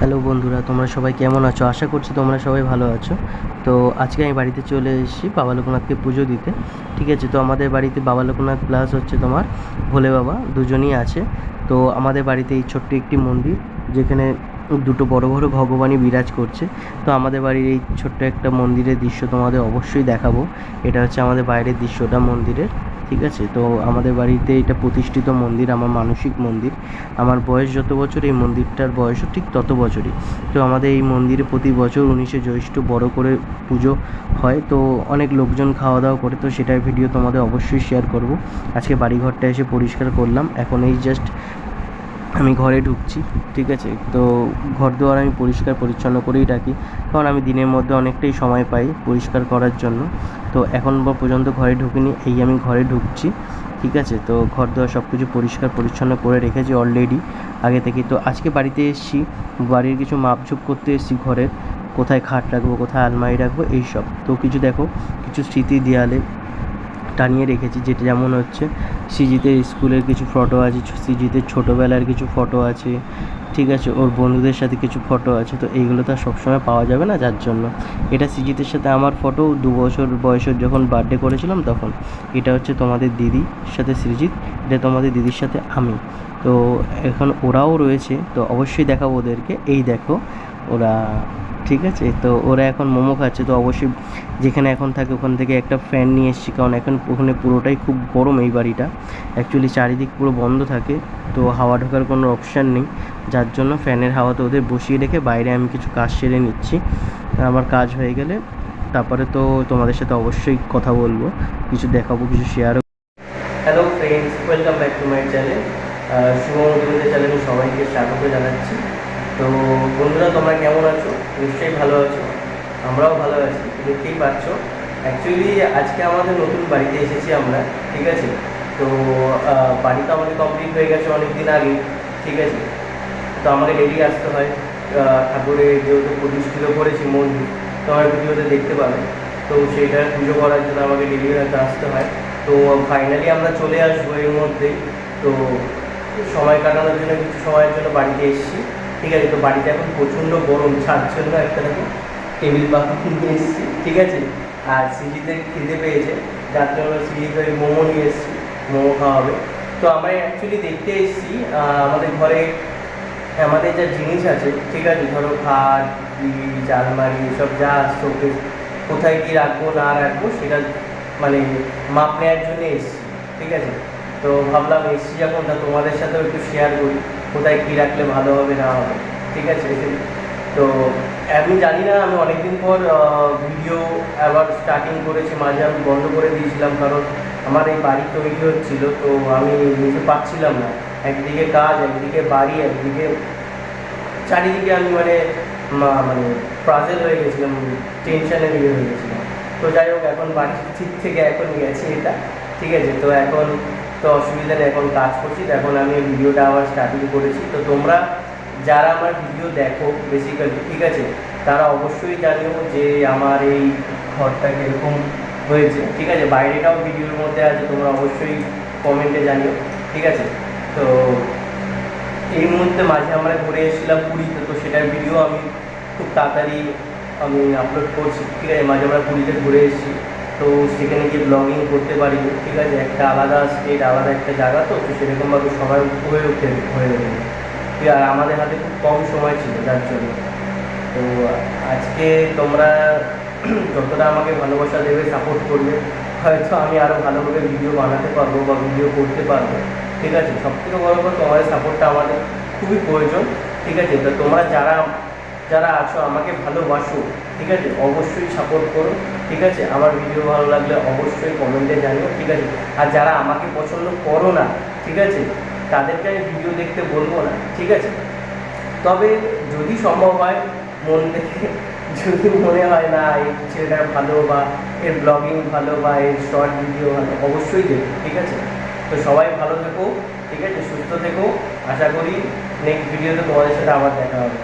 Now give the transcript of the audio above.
Hello বন্ধুরা, তোমরা সবাই কেমন আছো? আশা করছি তোমরা সবাই ভালো আছো। তো আজকে আমি বাড়িতে চলে এসেছি বাবা লোকনাথকে পুজো দিতে। ঠিক আছে, তো আমাদের বাড়িতে বাবা লোকনাথ প্লাস হচ্ছে তোমার ভোলে বাবা, দুজনই আছে। তো আমাদের বাড়িতে এই ছোট্ট একটি মন্দির, যেখানে দুটো বড় বড় ভগবানই বিরাজ করছে। তো আমাদের বাড়ির এই ছোট্ট একটা মন্দিরের দৃশ্য তোমাদের অবশ্যই দেখাবো। এটা হচ্ছে আমাদের বাইরের দৃশ্যটা মন্দিরের। ঠিক আছে? তো আমাদের বাড়িতে এটা প্রতিষ্ঠিত মন্দির, আমার মানসিক মন্দির। আমার বয়স যত বছর, এই মন্দিরটার বয়সও ঠিক তত বছরই। তো আমাদের এই মন্দিরে প্রতি বছর উনিশে জ্যৈষ্ঠ বড় করে পুজো হয়। তো অনেক লোকজন খাওয়া দাওয়া করে, তো সেটার ভিডিও তোমাদের অবশ্যই শেয়ার করব। আজকে বাড়িঘরটা এসে পরিষ্কার করলাম। এখন এই জাস্ট আমি ঘরে ঢুকছি, ঠিক আছে? তো ঘর দুয়ার আমি পরিষ্কার পরিচ্ছন্ন করেই রাখি। কারণ আমি দিনের মধ্যে অনেকটাই সময় পাই পরিষ্কার করার জন্য। তো এখন পর্যন্ত ঘরে ঢুকিনি, এই আমি ঘরে ঢুকছি, ঠিক আছে? তো ঘর দুয়ার সব কিছু পরিষ্কার পরিচ্ছন্ন করে রেখেছি অলরেডি আগে থেকে তো আজকে বাড়িতে এসেছি, বাড়ির কিছু মাপঝোপ করতে এসেছি ঘরের। কোথায় খাট রাখব, কোথায় আলমারি রাখব, এইসব। তো কিছু দেখো, কিছু স্মৃতি দেয়ালে টানিয়ে রেখেছি, যেটা যেমন হচ্ছে সৃজিতের স্কুলের কিছু ফটো আছে সৃজিতের ছোটোবেলার কিছু ফটো আছে, ঠিক আছে, ওর বন্ধুদের সাথে কিছু ফটো আছে, তো এইগুলো তো আর সবসময় পাওয়া যাবে না যার জন্য। এটা সৃজিতের সাথে আমার ফটো দু বছর বয়সের যখন বার্থডে করেছিলাম তখন। এটা হচ্ছে তোমাদের দিদির সাথে সৃজিত, এটা তোমাদের দিদির সাথে আমি। তো এখন ওরাও রয়েছে, তো অবশ্যই দেখাবো ওদেরকে। এই দেখো, ওরা ঠিক আছে? তো ওরা এখন মোমো খাচ্ছে, তো অবশ্যই যেখানে এখন থাকে ওখান থেকে একটা ফ্যান নিয়ে এসেছি, কারণ এখন ওখানে পুরোটাই খুব গরম এই বাড়িটা। অ্যাকচুয়ালি চারিদিক পুরো বন্ধ থাকে, তো হাওয়া ঢোকার কোনো অপশান নেই। যার জন্য ফ্যানের হাওয়াতে ওদের বসিয়ে রেখে বাইরে আমি কিছু কাজ সেরে নিচ্ছি। আমার কাজ হয়ে গেলে তারপরে তো তোমাদের সাথে অবশ্যই কথা বলব, কিছু দেখাবো, কিছু শেয়ারও hello friends welcome back to my channel শুভ সবাইকে স্বাগত জানাচ্ছি। তো বন্ধুরা, তোমরা কেমন আছো? নিশ্চয়ই ভালো আছো। আমরাও ভালো আছি। দেখতেই পাচ্ছ। অ্যাকচুয়ালি আজকে আমাদের নতুন বাড়িতে এসেছি আমরা, ঠিক আছে? তো বাড়ি তো আমাদের কমপ্লিট হয়ে গেছে অনেক দিন আগে, ঠিক আছে? তো আমাকে ডেলি আসতে হয়। ঠাকুরের যেহেতু প্রতিষ্ঠিত করেছি মন্দির, তো আমার ভিডিওতে দেখতে পাবে। তো সেইটা পুজো করার জন্য আমাকে ডেলি হয়তো আসতে হয়। তো ফাইনালি আমরা চলে আসব এর মধ্যেই। তো সময় কাটানোর জন্য, কিছু সময়ের জন্য বাড়িতে এসেছি। ঠিক আছে, তো বাড়িতে এখন প্রচণ্ড গরম ছাদ জন্য একটা দেখো টেবিল পাখা কিনতে এসেছি, ঠিক আছে? আর সিজিতে খিদে পেয়েছে, যার জন্য সিজিতে ওই মোমো নিয়ে এসেছি, মোমো খাওয়াবে তো আমরা অ্যাকচুয়ালি দেখতে এসেছি আমাদের ঘরে আমাদের যা জিনিস আছে, ঠিক আছে? ধরো খাট ফ্রিজ আলমারি এসব যা শোকেস, কোথায় কী রাখব, না রাখব, সেটা মানে মাপ নেওয়ার জন্য এসেছি, ঠিক আছে? তো ভাবলাম এসেছি যখন, তা তোমাদের সাথেও একটু শেয়ার করি। কোথায় কী রাখলে ভালো হবে, না হবে, ঠিক আছে? তো আমি জানি না, আমি অনেকদিন পর ভিডিও আবার স্টার্টিং করেছি, মাঝে আমি বন্ধ করে দিয়েছিলাম, কারণ আমার এই বাড়ি তৈরি হচ্ছিল, তো আমি নিতে পারছিলাম না। একদিকে কাজ, একদিকে বাড়ি, একদিকে চারিদিকে আমি মানে মানে প্রাজেল হয়ে গেছিলাম টেনশনের ইয়ে হয়ে গেছিলাম। তো যাই হোক, এখন বাড়ির ঠিক থেকে এখন গেছে এটা, ঠিক আছে? তো এখন তো অসুবিধা নেই, এখন কাজ করছি। এখন আমি ভিডিওটা আবার স্টার্টিং করেছি। তো তোমরা যারা আমার ভিডিও দেখো বেসিক্যালি ঠিক আছে? তারা অবশ্যই জানিও যে আমার এই ঘরটা কীরকম হয়েছে, ঠিক আছে? বাইরেটাও ভিডিওর মধ্যে আছে, তোমরা অবশ্যই কমেন্টে জানিও, ঠিক আছে? তো এই মুহূর্তে মাঝে আমরা ঘুরে এসেছিলাম পুরীতে, তো সেটার ভিডিও আমি খুব তাড়াতাড়ি আমি আপলোড করছি, ঠিক আছে? মাঝে আমরা পুরীতে ঘুরে এসেছি। তো সেখানে গিয়ে ব্লগিং করতে পারি, ঠিক আছে? একটা আলাদা স্টেট আলাদা একটা জায়গা তো তো সেরকমভাবে সবাই হয়ে উঠে হয়ে ঠিক আর আমাদের হাতে খুব কম সময় ছিল যার জন্য। তো আজকে তোমরা যতটা আমাকে ভালোবাসা দেবে সাপোর্ট করবে, হয়তো আমি আরও ভালোভাবে ভিডিও বানাতে পারব বা ভিডিও করতে পারব। ঠিক আছে? সব থেকে বড় কথা, তোমাদের সাপোর্টটা আমাদের খুবই প্রয়োজন। ঠিক আছে? তো তোমরা যারা যারা আছো, আমাকে ভালোবাসো। ঠিক আছে? অবশ্যই সাপোর্ট করো, ঠিক আছে? আমার ভিডিও ভালো লাগলে অবশ্যই কমেন্টে জানিও, ঠিক আছে? আর যারা আমাকে পছন্দ করো না, ঠিক আছে? তাদেরকে আমি ভিডিও দেখতে বলব না, ঠিক আছে? তবে যদি সম্ভব হয়, মন থেকে যদি মনে হয় না, এই ছেলেটা ভালো বা এর ব্লগিং ভালো বা এর শর্ট ভিডিও ভালো, অবশ্যই দেখো, ঠিক আছে? তো সবাই ভালো থেকো, ঠিক আছে? সুস্থ থেকো। আশা করি নেক্সট ভিডিওতে তোমাদের সাথে আবার দেখা হবে।